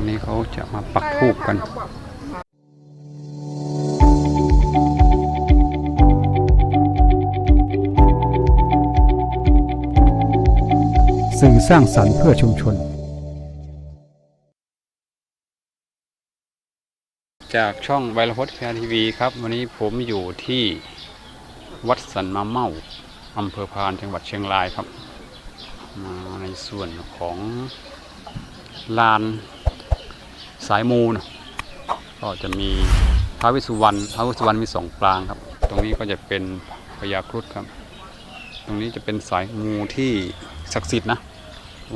รงนี้เขาจะมาปักทูบกันสื่อสร้างสรรค์เพื่อชุมชน จากช่องไวรพจน์พีทีวีครับ วันนี้ผมอยู่ที่วัดสันมะเมาอำเภอพานจังหวัดเชียงรายครับ มาในส่วนของลาน สายมูนะก็จะมีพระวิสุวรรณพระวิสุวรรณมีสองปรางครับ ตรงนี้ก็จะเป็นพญาครุฑครับ ตรงนี้จะเป็นสายมูที่ศักดิ์สิทธิ์นะ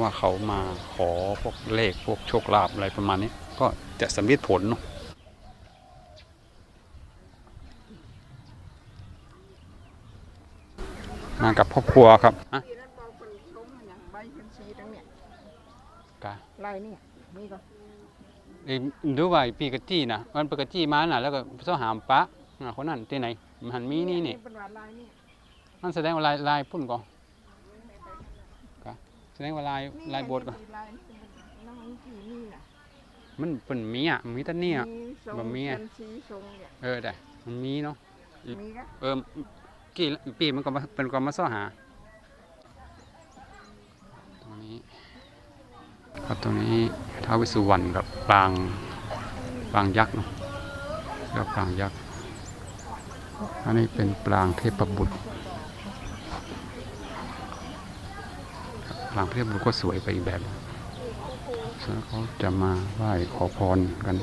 ว่าเขามาขอพวกเลขพวกโชคลาภอะไรประมาณนี้ ก็จะสำเร็จผลเนาะมากับครอบครัวครับฮะปีนั้นบอกคนชมอย่างใบเป็นสีทั้งเนี่ยกะลายเนี่ยนี่ก็เอ้ย ดูว่าปีกะจี้นะมันปกติมาน่ะ แล้วก็เสาหามปะอ่าคนนั้นที่ไหนมันหันมีนี่นี่เป็นว่าลายเนี่ยนั่นแสดงว่าลายลายพุ่นก่อนกะแสดงว่าลายลายโบสถ์ก่อนลายนี่เป็นน้องกี่นี่น่ะมันเป็นมีอะมีแต่เนี่ยทรงบะหมี่อะเป็นสีทรงเนี่ยเออแต่มันมีเนาะมีก็เออกี่ปีมันก็มาเป็นก็มาเสาหาตรงนี้ครับตรงนี้ ท้าววิสุวรรณกับปางปางยักษ์เนาะแล้วปางยักษ์ อันนี้เป็นปางเทพบุตรปางเทพบุตรก็สวยไปอีกแบบหนึ่งส่วเขาจะมาไหว้ขอพรกัน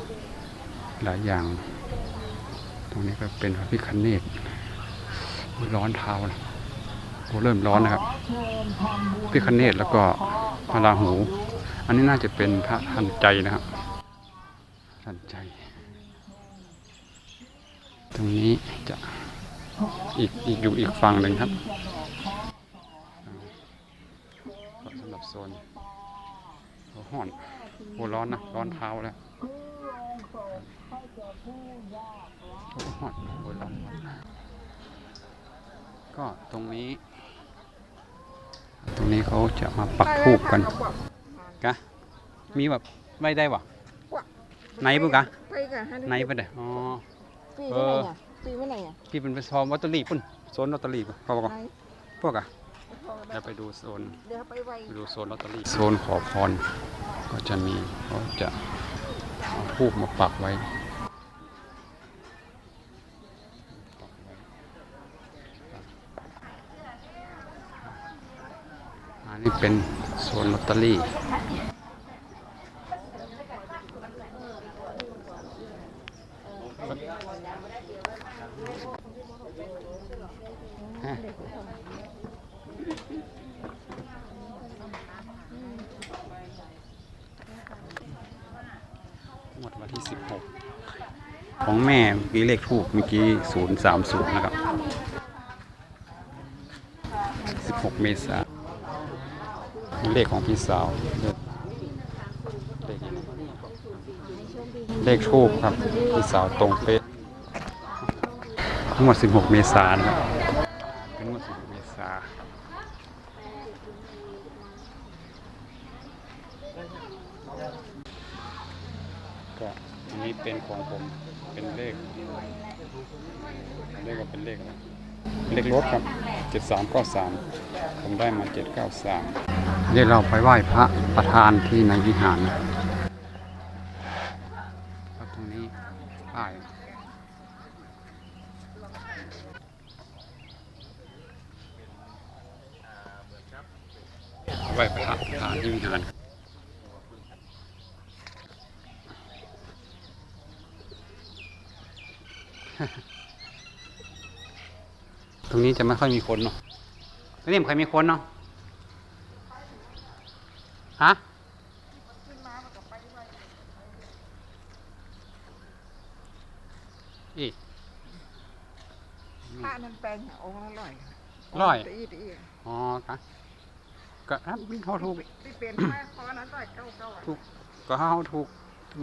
หลายอย่าง ตรงนี้ก็เป็นพระพิคเนตร้อนเท้านะโอ้เริ่มร้อนนะครับพิคเนตแล้วก็พระราหู อันนี้น่าจะเป็นพระทันใจนะครับทันใจ ตรงนี้จะอีกอีกอยู่อีกฝั่งหนึ่งครับสำหรับโซนห้อนโอ้ร้อนนะร้อนเท้าแล้วโอ้ห้อนโอ้ร้อนก็ตรงนี้ ตรงนี้เขาจะมาปักทูบกัน กะมีแบบไม่ได้วะไหนปุ๊กะไปกันไหนปุ๊ได้อ๋อปีเมื่อไหร่เนี่ยปีเมื่อไหร่เนี่ยพี่เป็นไปซอมวัตถุรีปุ่นโซนลอตเตอรี่ปุ่นเขาบอกว่าไหนพวกอะพอเดี๋ยวไปดูโซนเดี๋ยวไปไวไปดูโซนลอตเตอรี่โซนขอพร ก็จะมีเขาจะเอาทูบมาปักไว้ อันนี้เป็นโซนลอตเตอรี่หมดวันที่ 16 ของแม่เมื่อกี้เลขทูบเมื่อกี้ 030 นะครับ 16 เมษายน เลขของพี่สาวเลขเลขเลขทูบครับพี่สาวตรงเป๊ะทั้งหมด16 เมษายนะครับเป็นงวด16 เมษายนก็อันนี้เป็นของผมเป็นเลขเลขก็เป็นเลขนะ เลขรถครับ7393ผมได้มา793เดี๋ยวเราไปไหว้พระประธานที่ในวิหารนะครับตรงนี้ป้ายไหว้พระประธานที่วิหาร ตรงนี้จะไม่ค่อยมีคนเนาะตรงนี้ไม่ค่อยมีคนเนาะฮะอีกผ้านั้นแปลงองค์ละร้อยร้อยตีตีอ๋อครับก็ครับเขาถูกที่เป็นมาคอนั้นร้อยเก้าเก้าอะก็เขาถูก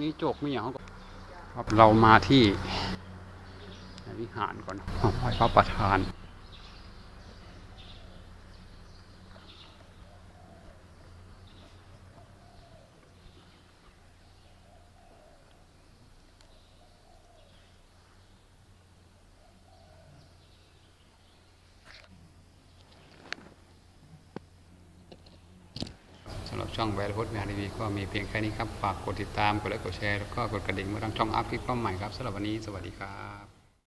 มีโจกมีอย่างเขาก็ครับเรามาที่วิหารก่อนเอาไหว้พระประธาน ช่องแวรัลพุทธวิหารทีวีก็มีเพียงแค่นี้ครับ ฝากกดติดตาม กดไลค์ กดแชร์ แล้วก็กดกระดิ่งเมื่อทางช่องอัพคลิปใหม่ครับสำหรับวันนี้ สวัสดีครับ